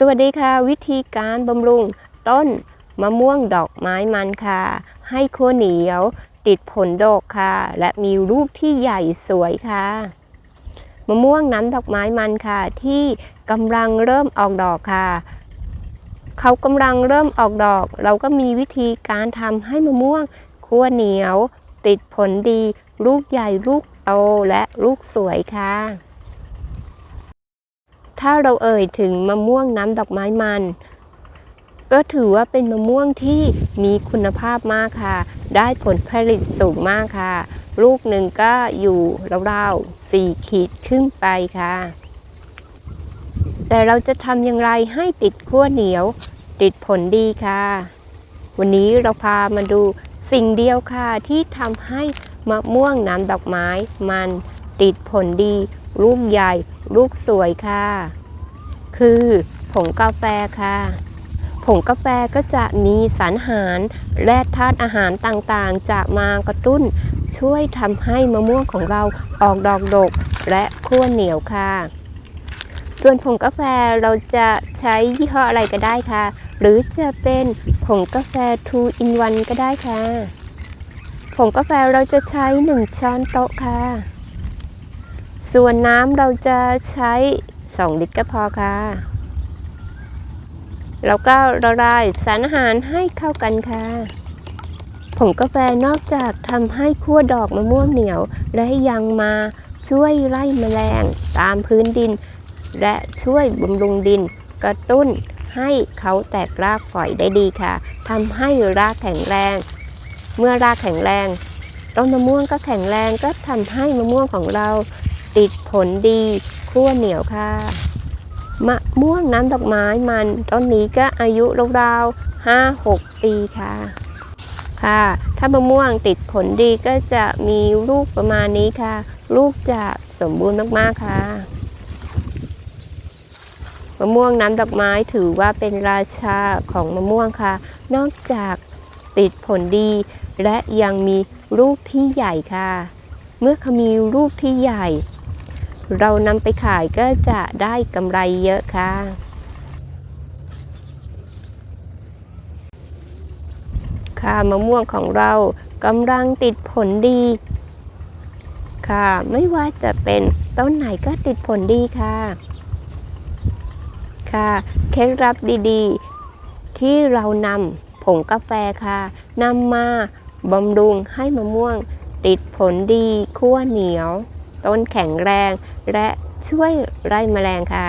สวัสดีค่ะ วิธีการบำรุงต้นมะม่วงดอกไม้มันค่ะ ให้ขั้วเหนียว ติดผลดกค่ะ และมีลูกที่ใหญ่สวยค่ะ มะม่วงน้ำดอกไม้มันค่ะ ที่กำลังเริ่มออกดอกค่ะ เขากำลังเริ่มออกดอก เราก็มีวิธีการทำให้มะม่วงขั้วเหนียว ติดผลดี ลูกใหญ่ลูกโตและลูกสวยค่ะ ถ้าเราเอ่ยถึงมะม่วงน้ำดอกไม้มัน ก็ถือว่าเป็นมะม่วงที่มีคุณภาพมากค่ะ ได้ผลผลิตสูงมากค่ะ ลูกหนึ่งก็อยู่ราวๆสี่ขีดขึ้นไปค่ะ แต่เราจะทำอย่างไรให้ติดขั้วเหนียว ติดผลดีค่ะ วันนี้เราพามาดูสิ่งเดียวค่ะที่ทำให้มะม่วงน้ำดอกไม้มันติดผลดี ลูกใหญ่ ลูกสวยค่ะ คือผงกาแฟค่ะ ผงกาแฟก็จะมีสารอาหารและธาตุอาหารต่างๆจะมากระตุ้น ช่วยทำให้มะม่วงของเราออกดอกดกและขั้วเหนียวค่ะ ส่วนผงกาแฟเราจะใช้ยี่ห้ออะไรก็ได้ค่ะ หรือจะเป็นผงกาแฟ 2 in 1 ก็ได้ค่ะ ผงกาแฟเราจะใช้ 1 ช้อนโต๊ะค่ะ ส่วนน้ำเราจะใช้ 2 ลิตรก็พอค่ะ แล้วก็ละลายสารอาหารให้เข้ากันค่ะ ผงกาแฟนอกจากทำให้ขั้วดอกมะม่วงเหนียว และยังมาช่วยไล่แมลงตามพื้นดิน และช่วยบำรุงดิน กระตุ้นให้เขาแตกรากฝอยได้ดีค่ะทำให้รากแข็งแรง เมื่อรากแข็งแรงต้นมะม่วงก็แข็งแรงก็ทำให้มะม่วงของเรา ติดผลดีขั้วเหนียวค่ะมะม่วงน้ำดอกไม้มันต้นนี้ก็อายุราวๆห้าหกปีค่ะ ค่ะ ถ้ามะม่วงติดผลดีก็จะมีลูกประมาณนี้ค่ะ ลูกจะสมบูรณ์มากๆค่ะมะม่วงน้ำดอกไม้ถือว่าเป็นราชาของมะม่วงค่ะ นอกจากติดผลดี และยังมีลูกที่ใหญ่ค่ะ เมื่อเขามีลูกที่ใหญ่ เรานำไปขายก็จะได้กำไรเยอะค่ะ ค่ะมะม่วงของเรากำลังติดผลดี ค่ะ ไม่ว่าจะเป็นต้นไหนก็ติดผลดีค่ะ ค่ะเคล็ดลับดีๆ ที่เรานำผงกาแฟค่ะนำมาบำรุงให้มะม่วงติดผลดีขั้วเหนียว ต้นแข็งแรง และช่วยไล่แมลงค่ะ